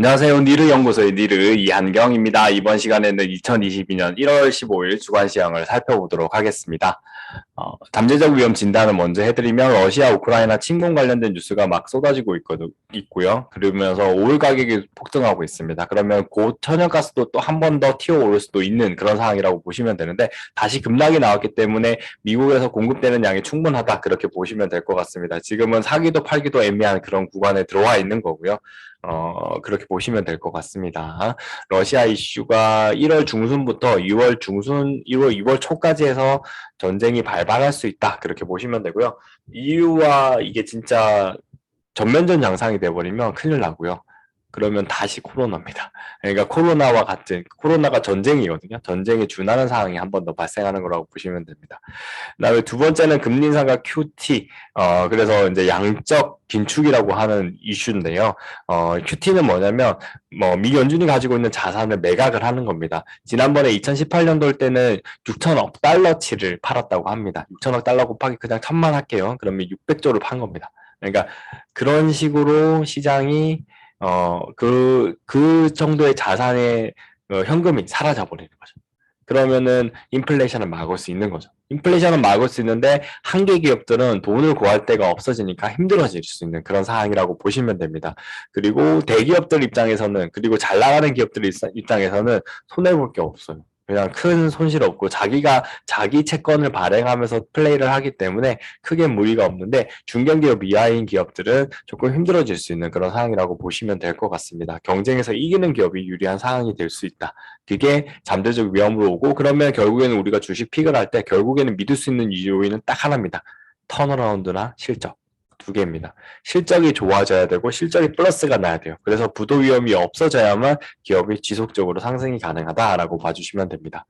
안녕하세요. 니르 연구소의 니르 이한경입니다. 이번 시간에는 2022년 1월 15일 주간 시황을 살펴보도록 하겠습니다. 어, 잠재적 위험 진단을 먼저 해드리면 러시아 우크라이나 침공 관련된 뉴스가 막 쏟아지고 있거든, 있고요. 그러면서 오일 가격이 폭등하고 있습니다. 그러면 곧 천연가스도 또 한 번 더 튀어 오를 수도 있는 그런 상황이라고 보시면 되는데 다시 급락이 나왔기 때문에 미국에서 공급되는 양이 충분하다 그렇게 보시면 될 것 같습니다. 지금은 사기도 팔기도 애매한 그런 구간에 들어와 있는 거고요. 어, 그렇게 보시면 될 것 같습니다. 러시아 이슈가 1월 중순부터 6월 중순, 1월, 2월 초까지 해서 전쟁이 발발할 수 있다. 그렇게 보시면 되고요. 이유와 이게 진짜 전면전 양상이 돼버리면 큰일 나고요. 그러면 다시 코로나입니다. 그러니까 코로나와 같은 코로나가 전쟁이거든요. 전쟁에 준하는 상황이 한 번 더 발생하는 거라고 보시면 됩니다. 그다음에 두 번째는 금리 인상과 QT. 어 그래서 이제 양적 긴축이라고 하는 이슈인데요. 어 QT는 뭐냐면 뭐 미 연준이 가지고 있는 자산을 매각을 하는 겁니다. 지난번에 2018년도 때는 6천억 달러치를 팔았다고 합니다. 6천억 달러 곱하기 그냥 천만 할게요. 그러면 600조를 판 겁니다. 그러니까 그런 식으로 시장이 어, 그, 그 정도의 자산의 어, 현금이 사라져 버리는 거죠. 그러면은 인플레이션을 막을 수 있는 거죠. 인플레이션을 막을 수 있는데 한계 기업들은 돈을 구할 데가 없어지니까 힘들어질 수 있는 그런 상황이라고 보시면 됩니다. 그리고 대기업들 입장에서는 그리고 잘 나가는 기업들 입장에서는 손해 볼 게 없어요. 그냥 큰 손실 없고 자기가 자기 채권을 발행하면서 플레이를 하기 때문에 크게 무리가 없는데 중견기업 이하인 기업들은 조금 힘들어질 수 있는 그런 상황이라고 보시면 될 것 같습니다. 경쟁에서 이기는 기업이 유리한 상황이 될 수 있다. 그게 잠재적 위험으로 오고 그러면 결국에는 우리가 주식 픽을 할 때 결국에는 믿을 수 있는 요인은 딱 하나입니다. 턴어라운드나 실적. 두 개입니다. 실적이 좋아져야 되고 실적이 플러스가 나야 돼요. 그래서 부도 위험이 없어져야만 기업이 지속적으로 상승이 가능하다라고 봐주시면 됩니다.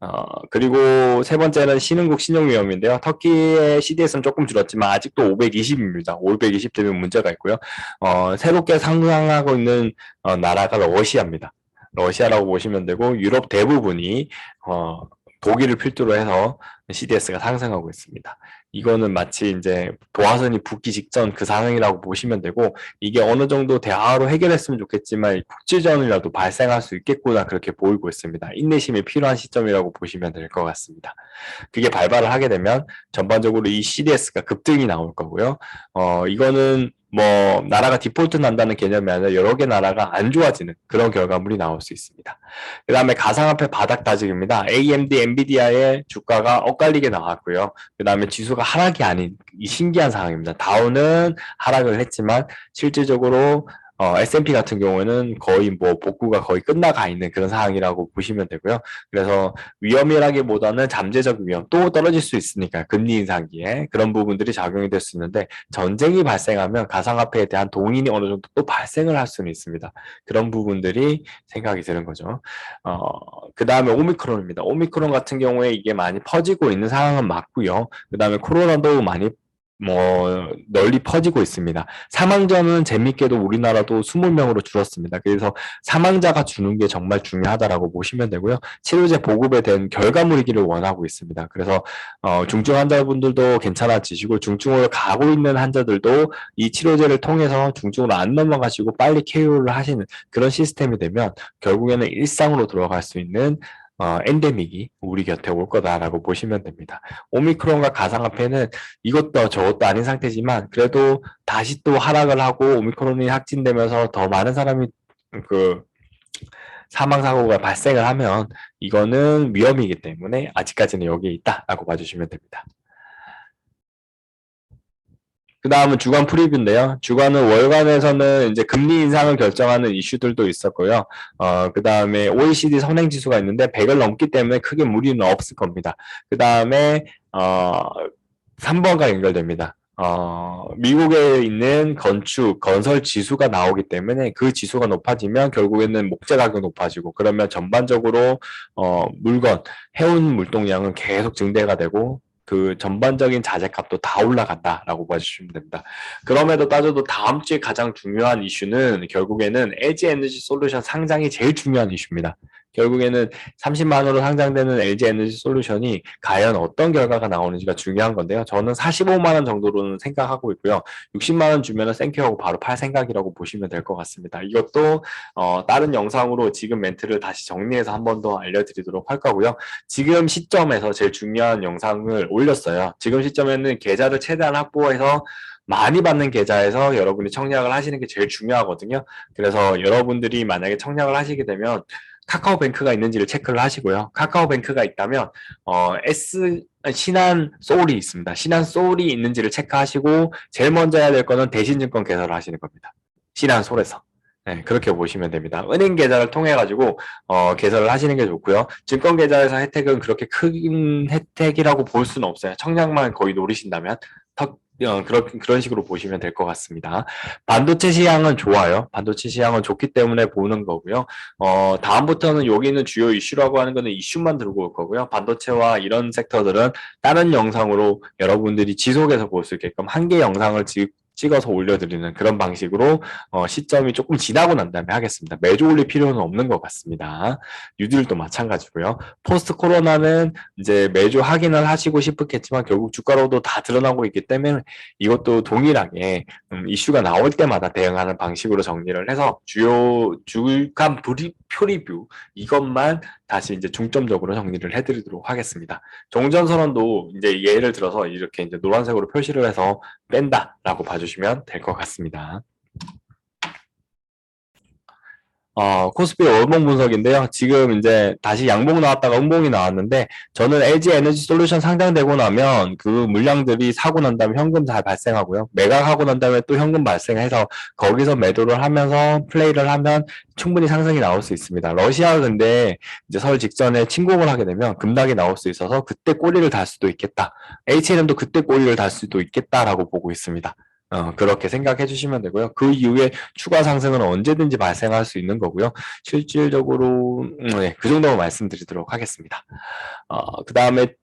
어, 그리고 세 번째는 신흥국 신용 위험인데요. 터키의 CDS는 조금 줄었지만 아직도 520입니다. 520 되면 문제가 있고요. 어, 새롭게 상승하고 있는 어, 나라가 러시아입니다. 러시아라고 보시면 되고 유럽 대부분이 어, 독일을 필두로 해서 CDS가 상승하고 있습니다. 이거는 마치 이제 도화선이 붙기 직전 그 상황이라고 보시면 되고 이게 어느 정도 대화로 해결했으면 좋겠지만 국지전이라도 발생할 수 있겠구나 그렇게 보이고 있습니다. 인내심이 필요한 시점이라고 보시면 될 것 같습니다. 그게 발발을 하게 되면 전반적으로 이 CDS가 급등이 나올 거고요. 어 이거는 뭐 나라가 디폴트 난다는 개념이 아니라 여러 개 나라가 안 좋아지는 그런 결과물이 나올 수 있습니다. 그 다음에 가상화폐 바닥 다짐입니다. AMD, 엔비디아의 주가가 엇갈리게 나왔고요. 그 다음에 지수가 하락이 아닌 이 신기한 상황입니다. 다우는 하락을 했지만 실질적으로 어, S&P 같은 경우에는 거의 뭐 복구가 거의 끝나가 있는 그런 상황이라고 보시면 되고요. 그래서 위험이라기보다는 잠재적 위험 또 떨어질 수 있으니까 금리 인상기에 그런 부분들이 작용이 될 수 있는데 전쟁이 발생하면 가상화폐에 대한 동인이 어느 정도 또 발생을 할 수는 있습니다. 그런 부분들이 생각이 드는 거죠. 어, 그 다음에 오미크론입니다. 오미크론 같은 경우에 이게 많이 퍼지고 있는 상황은 맞고요. 그 다음에 코로나도 많이 뭐 널리 퍼지고 있습니다. 사망자는 재밌게도 우리나라도 20명으로 줄었습니다. 그래서 사망자가 주는 게 정말 중요하다라고 보시면 되고요. 치료제 보급에 대한 결과물이기를 원하고 있습니다. 그래서 어, 중증 환자분들도 괜찮아지시고 중증으로 가고 있는 환자들도 이 치료제를 통해서 중증으로 안 넘어가시고 빨리 케어를 하시는 그런 시스템이 되면 결국에는 일상으로 들어갈 수 있는 어, 엔데믹이 우리 곁에 올 거다라고 보시면 됩니다. 오미크론과 가상화폐는 이것도 저것도 아닌 상태지만 그래도 다시 또 하락을 하고 오미크론이 확진되면서 더 많은 사람이 그 사망 사고가 발생을 하면 이거는 위험이기 때문에 아직까지는 여기에 있다라고 봐주시면 됩니다. 그 다음은 주간 프리뷰인데요. 주간은 월간에서는 이제 금리 인상을 결정하는 이슈들도 있었고요. 어, 그 다음에 OECD 선행 지수가 있는데 100을 넘기 때문에 크게 무리는 없을 겁니다. 그 다음에, 어, 3번과 연결됩니다. 어, 미국에 있는 건축, 건설 지수가 나오기 때문에 그 지수가 높아지면 결국에는 목재 가격 높아지고 그러면 전반적으로 어, 물건, 해운 물동량은 계속 증대가 되고 그 전반적인 자재값도 다 올라간다라고 봐주시면 됩니다. 그럼에도 따져도 다음 주에 가장 중요한 이슈는 결국에는 에지 에너지 솔루션 상장이 제일 중요한 이슈입니다. 결국에는 30만 원으로 상장되는 LG 에너지 솔루션이 과연 어떤 결과가 나오는지가 중요한 건데요. 저는 45만 원 정도로는 생각하고 있고요. 60만 원 주면은 땡큐하고 바로 팔 생각이라고 보시면 될 것 같습니다. 이것도 어, 다른 영상으로 지금 멘트를 다시 정리해서 한 번 더 알려드리도록 할 거고요. 지금 시점에서 제일 중요한 영상을 올렸어요. 지금 시점에는 계좌를 최대한 확보해서 많이 받는 계좌에서 여러분이 청약을 하시는 게 제일 중요하거든요. 그래서 여러분들이 만약에 청약을 하시게 되면 카카오뱅크가 있는지를 체크를 하시고요. 카카오뱅크가 있다면 어, S 신한 소울이 있습니다. 신한 소울이 있는지를 체크하시고 제일 먼저 해야 될 거는 대신증권 개설을 하시는 겁니다. 신한 소울에서. 네, 그렇게 보시면 됩니다. 은행 계좌를 통해 가지고 어, 개설을 하시는 게 좋고요. 증권 계좌에서 혜택은 그렇게 큰 혜택이라고 볼 수는 없어요. 청약만 거의 노리신다면 턱 어, 그런 그런 식으로 보시면 될 것 같습니다. 반도체 시향은 좋아요. 반도체 시향은 좋기 때문에 보는 거고요. 어, 다음부터는 여기 있는 주요 이슈라고 하는 거는 이슈만 들고 올 거고요. 반도체와 이런 섹터들은 다른 영상으로 여러분들이 지속해서 볼 수 있게끔 한 개 영상을 지, 찍어서 올려드리는 그런 방식으로 어, 시점이 조금 지나고 난 다음에 하겠습니다. 매주 올릴 필요는 없는 것 같습니다. 뉴딜도 마찬가지고요. 포스트 코로나는 이제 매주 확인을 하시고 싶었겠지만 결국 주가로도 다 드러나고 있기 때문에 이것도 동일하게 음, 이슈가 나올 때마다 대응하는 방식으로 정리를 해서 주요 주간 브리, 표리뷰 이것만 다시 이제 중점적으로 정리를 해드리도록 하겠습니다. 종전 선언도 이제 예를 들어서 이렇게 이제 노란색으로 표시를 해서 뺀다라고 봐주시면 될 것 같습니다. 어, 코스피 월봉 분석인데요. 지금 이제 다시 양봉 나왔다가 음봉이 나왔는데 저는 LG 에너지 솔루션 상장되고 나면 그 물량들이 사고 난 다음에 현금 잘 발생하고요. 매각하고 난 다음에 또 현금 발생해서 거기서 매도를 하면서 플레이를 하면 충분히 상승이 나올 수 있습니다. 러시아 근데 이제 설 직전에 침공을 하게 되면 급락이 나올 수 있어서 그때 꼬리를 달 수도 있겠다. H&M도 그때 꼬리를 달 수도 있겠다라고 보고 있습니다. 어, 그렇게 생각해 주시면 되고요. 그 이후에 추가 상승은 언제든지 발생할 수 있는 거고요. 실질적으로 음, 네, 그 정도만 말씀드리도록 하겠습니다. 어, 그 다음에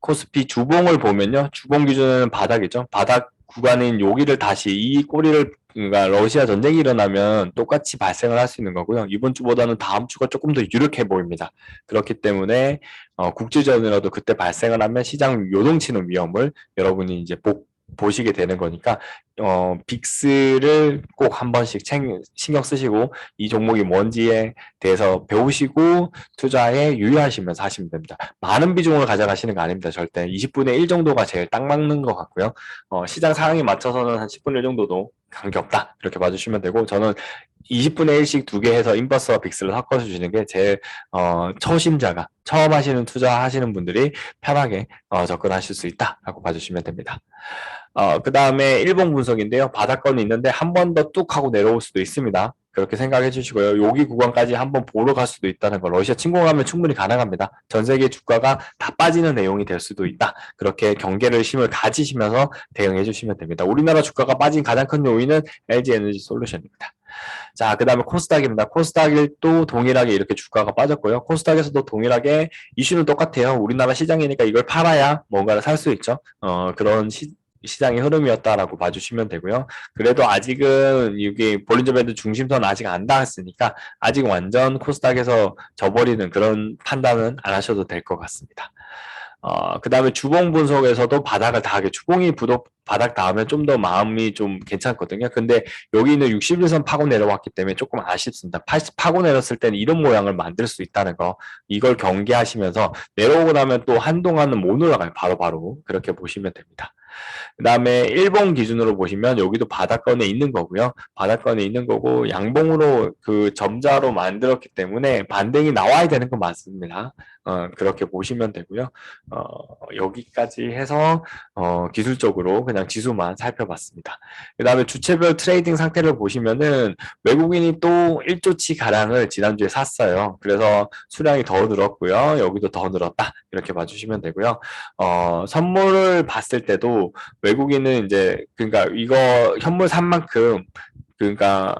코스피 주봉을 보면요. 주봉 기준은 바닥이죠. 바닥 구간인 여기를 다시 이 꼬리를 그러니까 러시아 전쟁이 일어나면 똑같이 발생을 할 수 있는 거고요. 이번 주보다는 다음 주가 조금 더 유력해 보입니다. 그렇기 때문에 어, 국제전이라도 그때 발생을 하면 시장 요동치는 위험을 여러분이 이제 복 보시게 되는 거니까 어 빅스를 꼭 한 번씩 챙, 신경 쓰시고 이 종목이 뭔지에 대해서 배우시고 투자에 유의하시면서 하시면 됩니다. 많은 비중을 가져가시는 거 아닙니다. 절대 20분의 1 정도가 제일 딱 맞는 것 같고요. 어, 시장 상황에 맞춰서는 한 10분의 1 정도도 관계 없다 이렇게 봐주시면 되고 저는 20분의 1씩 두 개 해서 인버스와 빅스를 섞어서 주시는 게 제일 어, 초심자가 처음 하시는 투자 하시는 분들이 편하게 어, 접근하실 수 있다라고 봐주시면 됩니다. 어, 그 다음에 일본 분석인데요. 바닥권이 있는데 한 번 더 뚝 하고 내려올 수도 있습니다. 그렇게 생각해 주시고요. 여기 구간까지 한번 보러 갈 수도 있다는 거. 러시아 침공하면 충분히 가능합니다. 전 세계 주가가 다 빠지는 내용이 될 수도 있다. 그렇게 경계를 심을 가지시면서 대응해 주시면 됩니다. 우리나라 주가가 빠진 가장 큰 요인은 LG 에너지 솔루션입니다. 자, 그 다음에 코스닥입니다. 코스닥도 동일하게 이렇게 주가가 빠졌고요. 코스닥에서도 동일하게 이슈는 똑같아요. 우리나라 시장이니까 이걸 팔아야 뭔가를 살 수 있죠. 어, 그런 시, 시장의 흐름이었다라고 봐주시면 되고요. 그래도 아직은 이게 볼린저 밴드 중심선 아직 안 닿았으니까 아직 완전 코스닥에서 져버리는 그런 판단은 안 하셔도 될 것 같습니다. 어, 그 다음에 주봉 분석에서도 바닥을 닿게 주봉이 부독, 바닥 닿으면 좀더 마음이 좀 괜찮거든요. 근데 여기 있는 61선 파고 내려왔기 때문에 조금 아쉽습니다. 80 파고 내렸을 때는 이런 모양을 만들 수 있다는 거 이걸 경계하시면서 내려오고 나면 또 한동안은 못 올라가요. 바로바로 바로. 그렇게 보시면 됩니다. 그 다음에 일본 기준으로 보시면 여기도 바닥권에 있는 거고요. 바닥권에 있는 거고 양봉으로 그 점자로 만들었기 때문에 반등이 나와야 되는 건 맞습니다. 어, 그렇게 보시면 되고요. 어, 여기까지 해서 어, 기술적으로 그냥 지수만 살펴봤습니다. 그 다음에 주체별 트레이딩 상태를 보시면은 외국인이 또 1조치 가량을 지난주에 샀어요. 그래서 수량이 더 늘었고요. 여기도 더 늘었다. 이렇게 봐주시면 되고요. 어, 선물을 봤을 때도 외국인은 이제 그러니까 이거 현물 산 만큼 그러니까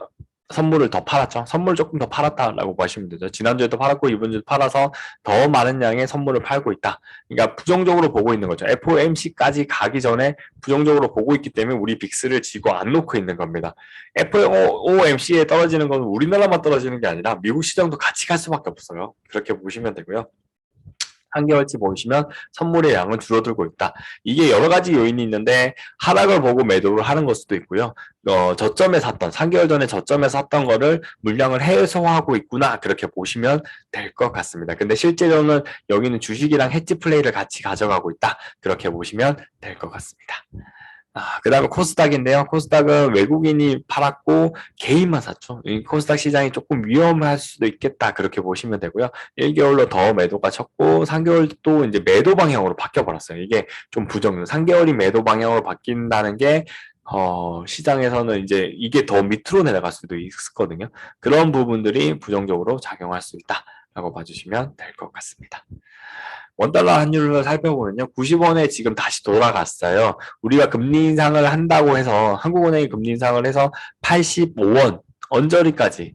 선물을 더 팔았죠. 선물 조금 더 팔았다라고 보시면 되죠. 지난주에도 팔았고 이번주도 팔아서 더 많은 양의 선물을 팔고 있다. 그러니까 부정적으로 보고 있는 거죠. FOMC까지 가기 전에 부정적으로 보고 있기 때문에 우리 빅스를 지고 안 놓고 있는 겁니다. FOMC에 떨어지는 건 우리나라만 떨어지는 게 아니라 미국 시장도 같이 갈 수밖에 없어요. 그렇게 보시면 되고요. 한개월치 보시면 선물의 양은 줄어들고 있다. 이게 여러 가지 요인이 있는데 하락을 보고 매도를 하는 걸 수도 있고요. 어, 저점에 샀던 3개월 전에 저점에 샀던 거를 물량을 해소하고 있구나 그렇게 보시면 될 것 같습니다. 근데 실제로는 여기는 주식이랑 해지 플레이를 같이 가져가고 있다 그렇게 보시면 될 것 같습니다. 아, 그 다음에 코스닥인데요. 코스닥은 외국인이 팔았고 개인만 샀죠. 이 코스닥 시장이 조금 위험할 수도 있겠다. 그렇게 보시면 되고요. 1개월로 더 매도가 쳤고 3개월 또 이제 매도 방향으로 바뀌어 버렸어요. 이게 좀 부정. 3개월이 매도 방향으로 바뀐다는 게 어, 시장에서는 이제 이게 더 밑으로 내려갈 수도 있거든요. 그런 부분들이 부정적으로 작용할 수 있다라고 봐주시면 될 것 같습니다. 원달러 환율을 살펴보면요. 90원에 지금 다시 돌아갔어요. 우리가 금리 인상을 한다고 해서 한국은행이 금리 인상을 해서 85원 언저리까지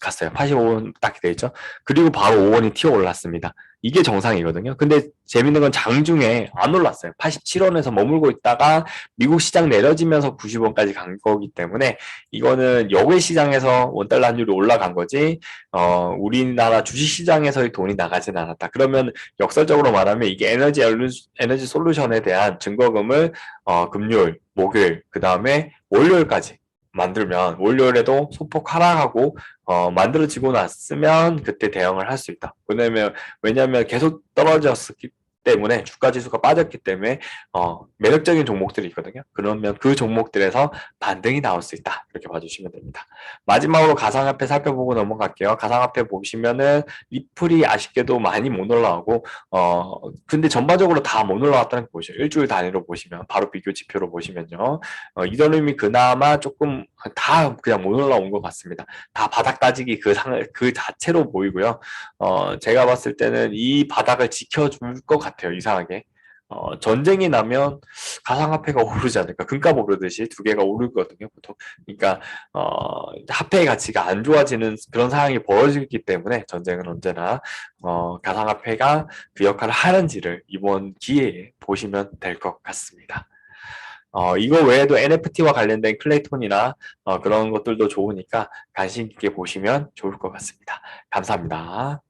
갔어요. 85원 딱돼 있죠. 그리고 바로 5원이 튀어 올랐습니다. 이게 정상이거든요. 근데 재밌는 건 장중에 안 올랐어요. 87원에서 머물고 있다가 미국 시장 내려지면서 90원까지 간 거기 때문에 이거는 역외 시장에서 원달러 환율이 올라간 거지 어 우리나라 주식 시장에서의 돈이 나가진 않았다. 그러면 역설적으로 말하면 이게 에너지 에너지 솔루션에 대한 증거금을 어 금요일, 목요일, 그 다음에 월요일까지 만들면 월요일에도 소폭 하락하고 어, 만들어지고 났으면 그때 대응을 할 수 있다. 왜냐면 왜냐면 계속 떨어졌기 때문에 주가 지수가 빠졌기 때문에 어, 매력적인 종목들이 있거든요. 그러면 그 종목들에서 반등이 나올 수 있다. 이렇게 봐주시면 됩니다. 마지막으로 가상화폐 살펴보고 넘어갈게요. 가상화폐 보시면은 리플이 아쉽게도 많이 못 올라오고 어 근데 전반적으로 다 못 올라왔다는 거 보시죠. 일주일 단위로 보시면 바로 비교 지표로 보시면요. 어, 이더리움이 그나마 조금 다 그냥 못 올라온 것 같습니다. 다 바닥 따지기 그 상, 그 자체로 보이고요. 어, 제가 봤을 때는 이 바닥을 지켜줄 것 같아요. 이상하게. 어, 전쟁이 나면 가상화폐가 오르지 않을까. 금값 오르듯이 두 개가 오르거든요, 보통. 그러니까, 어, 화폐의 가치가 안 좋아지는 그런 상황이 벌어지기 때문에 전쟁은 언제나, 어, 가상화폐가 그 역할을 하는지를 이번 기회에 보시면 될 것 같습니다. 어, 이거 외에도 NFT와 관련된 클레이톤이나 어, 그런 것들도 좋으니까 관심 있게 보시면 좋을 것 같습니다. 감사합니다.